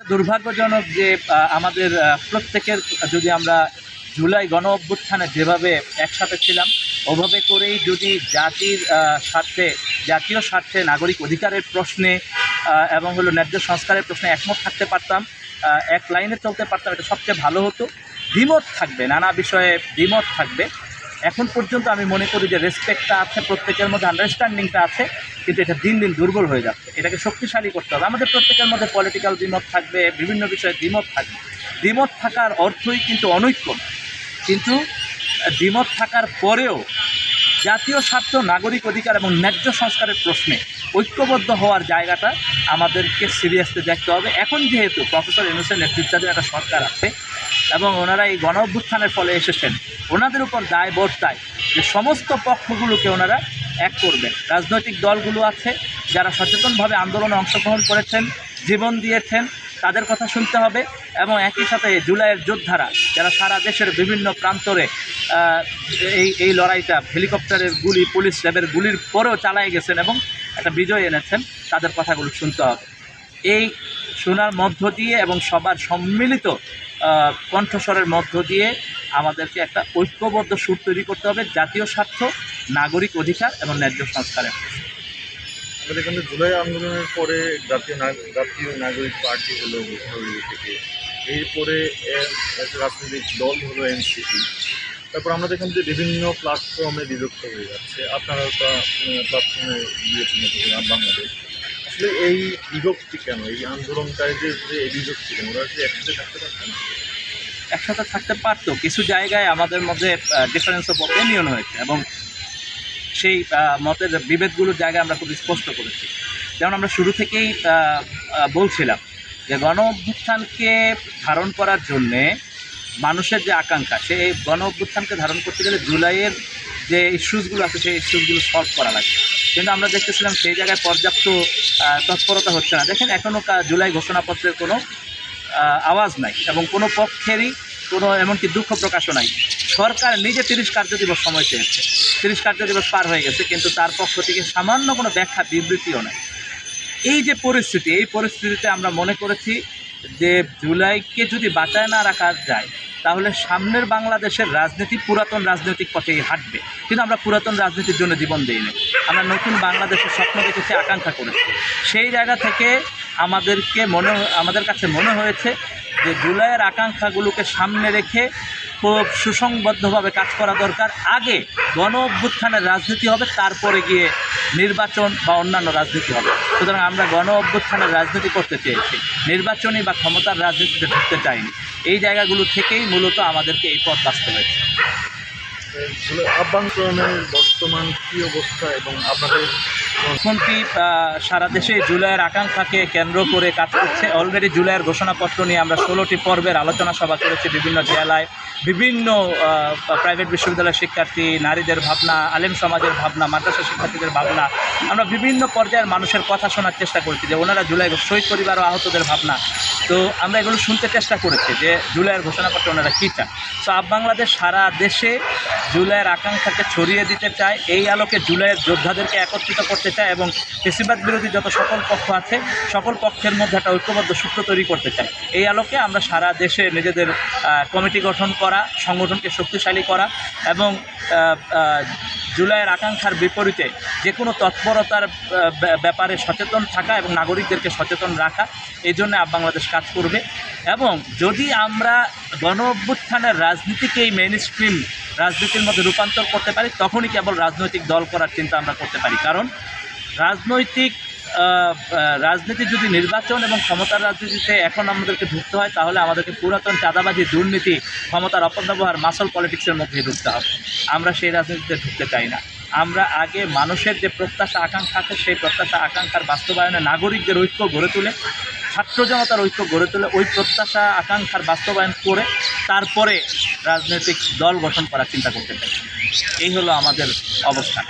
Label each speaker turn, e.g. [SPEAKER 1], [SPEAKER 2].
[SPEAKER 1] দুর্ভাগ্যজনক যে আমাদের প্রত্যেকের, যদি আমরা জুলাই গণ অভ্যুত্থানে যেভাবে একসাথে ছিলাম, ওভাবে করেই যদি জাতির স্বার্থে, জাতীয় স্বার্থে নাগরিক অধিকারের প্রশ্নে এবং হলো ন্যায্য সংস্কারের প্রশ্নে একমত থাকতে পারতাম এক লাইনে চলতে পারতাম, এটা সবচেয়ে ভালো হতো। দ্বিমত থাকবে, নানা বিষয়ে দ্বিমত থাকবে। এখন পর্যন্ত আমি মনে করি যে রেসপেক্টটা আছে, প্রত্যেকের মধ্যে আন্ডারস্ট্যান্ডিংটা আছে, কিন্তু এটা দিন দিন দুর্বল হয়ে যাচ্ছে। এটাকে শক্তিশালী করতে হবে। আমাদের প্রত্যেকের মধ্যে পলিটিক্যাল দ্বিমত থাকবে, বিভিন্ন বিষয়ে দ্বিমত থাকবে। দ্বিমত থাকার অর্থই কিন্তু অনৈক্য। কিন্তু দ্বিমত থাকার পরেও জাতীয় স্বার্থ, নাগরিক অধিকার এবং ন্যায্য সংস্কারের প্রশ্নে ঐক্যবদ্ধ হওয়ার জায়গাটা আমাদেরকে সিরিয়াসলি দেখতে হবে। এখন যেহেতু প্রফেসর ইউনুসের নেতৃত্বাধীন একটা সরকার আছে এবং ওনারা এই গণ অভ্যুত্থানের ফলে এসেছেন, ওনাদের উপর দায় বর্তায় যে সমস্ত পক্ষগুলোকে ওনারা এক করবেন। রাজনৈতিক দলগুলো আছে যারা সচেতনভাবে আন্দোলনে অংশগ্রহণ করেছেন, জীবন দিয়েছেন, তাদের কথা শুনতে হবে এবং একই সাথে জুলাইয়ের যোদ্ধারা যারা সারা দেশের বিভিন্ন প্রান্তরে এই এই লড়াইটা, হেলিকপ্টারের গুলি, পুলিশ র্যাবের গুলির পরেও চালায় গেছেন এবং একটা বিজয় এনেছেন, তাদের কথাগুলো শুনতে হবে। এই শোনার মধ্য দিয়ে এবং সবার সম্মিলিত কণ্ঠস্বরের মধ্য দিয়ে আমাদেরকে একটা ঐক্যবদ্ধ সুর তৈরি করতে হবে, জাতীয় স্বার্থ, নাগরিক অধিকার এবং ন্যায্য সংস্কারের।
[SPEAKER 2] আমাদের এখানে জুলাই আন্দোলনের পরে জাতীয় জাতীয় নাগরিক পার্টি হলো থেকে। এরপরে এর রাজনৈতিক দল হলো এনসিপি। তারপর আমরা দেখলাম যে বিভিন্ন প্ল্যাটফর্মে বিভক্ত হয়ে যাচ্ছে। আপনারা তো প্ল্যাটফর্মে প্রোগ্রাম বাংলাদেশ? আসলে এই বিভক্তি কেন? এই আন্দোলনকারীদের যে এই বিভক্তি কেন? ওরা কি একসাথে থাকতে পারছেন
[SPEAKER 1] একসাথে থাকতে পারতো। কিছু জায়গায় আমাদের মধ্যে ডিফারেন্স অফ অপিনিয়ন হয়েছে এবং সেই মতের বিভেদগুলোর জায়গায় আমরা খুব স্পষ্ট করেছি। যেমন আমরা শুরু থেকেই বলছিলাম যে গণ অভ্যুত্থানকে ধারণ করার জন্যে মানুষের যে আকাঙ্ক্ষা সেই গণ অভ্যুত্থানকে ধারণ করতে গেলে জুলাইয়ের যে ইস্যুসগুলো আছে, সেই ইস্যুসগুলো সলভ করা লাগবে। কিন্তু আমরা দেখতেছিলাম সেই জায়গায় পর্যাপ্ত তৎপরতা হচ্ছে না। দেখেন এখনও জুলাই ঘোষণাপত্রের কোনো আওয়াজ নাই এবং কোনো পক্ষেরই কোনো এমনকি দুঃখ প্রকাশও নাই। সরকার নিজে তিরিশ কার্য দিবস সময় চেয়েছে। তিরিশ কার্য দিবস পার হয়ে গেছে, কিন্তু তার পক্ষ থেকে সামান্য কোনো ব্যাখ্যা, বিবৃতিও নাই। এই যে পরিস্থিতি, এই পরিস্থিতিতে আমরা মনে করেছি যে জুলাইকে যদি বাঁচায় না রাখা যায় তাহলে সামনের বাংলাদেশের রাজনীতি পুরাতন রাজনৈতিক পথেই হাঁটবে। কিন্তু আমরা পুরাতন রাজনীতির জন্য জীবন দিইনি। আমরা নতুন বাংলাদেশের স্বপ্ন দেখেছি আকাঙ্ক্ষা করেছি। সেই জায়গা থেকে আমাদেরকে মনে আমাদের কাছে মনে হয়েছে যে জুলাইয়ের আকাঙ্ক্ষাগুলোকে সামনে রেখে খুব সুসংবদ্ধভাবে কাজ করা দরকার। আগে গণ অভ্যুত্থানের রাজনীতি হবে, তারপরে গিয়ে নির্বাচন বা অন্যান্য রাজনীতি হবে। সুতরাং আমরা গণ অভ্যুত্থানের রাজনীতি করতে চেয়েছি। নির্বাচনী বা ক্ষমতার রাজনীতিতে ঢুকতে চাইনি। এই জায়গাগুলো থেকেই মূলত আমাদেরকে এই পথ বাঁচতে হয়েছে।
[SPEAKER 2] আভ্যন্তরণের বর্তমান কী অবস্থা এবং আপনাদের
[SPEAKER 1] মুখ্যমন্ত্রী সারা দেশে জুলাইয়ের আকাঙ্ক্ষাকে কেন্দ্র করে কাজ করছে। অলরেডি জুলাইয়ের ঘোষণাপত্র নিয়ে আমরা ষোলোটি পর্বের আলোচনা সভা করেছি বিভিন্ন জেলায়। বিভিন্ন প্রাইভেট বিশ্ববিদ্যালয়ের শিক্ষার্থী, নারীদের ভাবনা, আলেম সমাজের ভাবনা, মাদ্রাসা শিক্ষার্থীদের ভাবনা। আমরা বিভিন্ন পর্যায়ের মানুষের কথা শোনার চেষ্টা করেছি যে ওনারা জুলাই শহীদ পরিবার ও আহতদের ভাবনা। তো আমরা এগুলো শুনতে চেষ্টা করেছি যে জুলাইয়ের ঘোষণাপত্র ওনারা কী চান। তো আপ বাংলাদেশ সারা দেশে জুলাইয়ের আকাঙ্ক্ষাকে ছড়িয়ে দিতে চায়, এই আলোকে জুলাইয়ের যোদ্ধাদেরকে একত্রিত করতে চায় এবং বেশিরভাগ বিরোধী যত সকল পক্ষ আছে, সকল পক্ষের মধ্যে একটা ঐক্যবদ্ধ সূত্র তৈরি করতে চায়। এই আলোকে আমরা সারা দেশে নিজেদের কমিটি গঠন করা, সংগঠনকে শক্তিশালী করা এবং জুলাইয়ের আকাঙ্ক্ষার বিপরীতে যে কোনো তৎপরতার ব্যা- ব্যাপারে সচেতন থাকা এবং নাগরিকদেরকে সচেতন রাখা, এই জন্য বাংলাদেশ কাজ করবে। এবং যদি আমরা গণ অভ্যুত্থানের রাজনীতিকেই মেইন স্ট্রিম রাজনীতির মধ্যে রূপান্তর করতে পারি, তখনই কেবল রাজনৈতিক দল করার চিন্তা আমরা করতে পারি। কারণ রাজনৈতিক রাজনীতি যদি নির্বাচন এবং ক্ষমতার রাজনীতিতে এখন আমাদেরকে ঢুকতে হয়, তাহলে আমাদেরকে পুরাতন চাঁদাবাজি, দুর্নীতি, ক্ষমতার অপব্যবহার, মাসল পলিটিক্সের মধ্যে ঢুকতে হবে। আমরা সেই রাজনীতিতে ঢুকতে চাই না। আমরা আগে মানুষের যে প্রত্যাশা, আকাঙ্ক্ষা আছে, সেই প্রত্যাশা, আকাঙ্ক্ষার বাস্তবায়নে নাগরিকদের ঐক্য গড়ে তুলে ছাত্র জনতার ঐক্য গড়ে তোলে ওই প্রত্যাশা, আকাঙ্ক্ষার বাস্তবায়ন করে তারপরে রাজনৈতিক দল গঠন করার চিন্তা করতে চাই। এই হলো আমাদের অবস্থান